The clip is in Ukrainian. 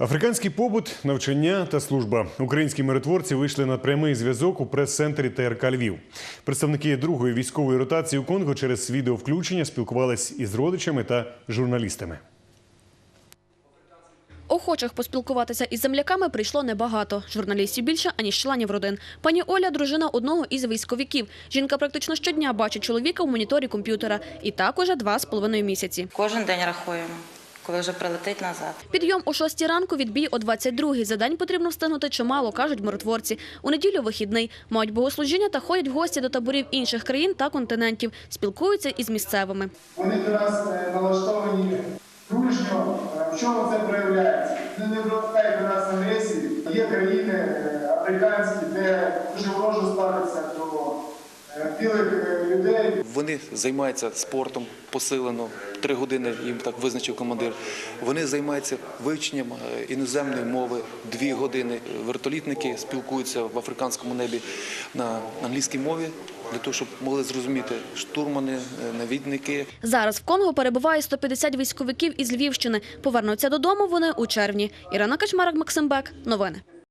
Африканський побут, навчання та служба. Українські миротворці вийшли на прямий зв'язок у прес-центрі ТРК Львів. Представники другої військової ротації у Конго через відеовключення спілкувались із родичами та журналістами. Охочих поспілкуватися із земляками прийшло небагато. Журналістів більше, аніж членів родин. Пані Оля – дружина одного із військовиків. Жінка практично щодня бачить чоловіка в моніторі комп'ютера. І так уже два з половиною місяці. Кожен день рахуємо, коли вже прилетить назад. Підйом о 6 ранку, відбій о 22 За день потрібно встигнути чимало, кажуть миротворці. У неділю вихідний. Мають богослужіння та ходять в гості до таборів інших країн та континентів. Спілкуються із місцевими. Вони до нас е, налаштовані дружньо. Е, В чому це проявляється? Не викликають до нас агресії. Є країни е, африканські, де дуже вороже ставиться до білих. Вони займаються спортом посилено. Три години їм так визначив командир. Вони займаються вивченням е, іноземної мови. Дві години вертолітники спілкуються в африканському небі на англійській мові для того, щоб могли зрозуміти штурмани, е, навідники. Зараз в Конго перебуває 150 військовиків із Львівщини. Повернуться додому вони у червні. Ірина Качмарик, Максим Бек. Новини.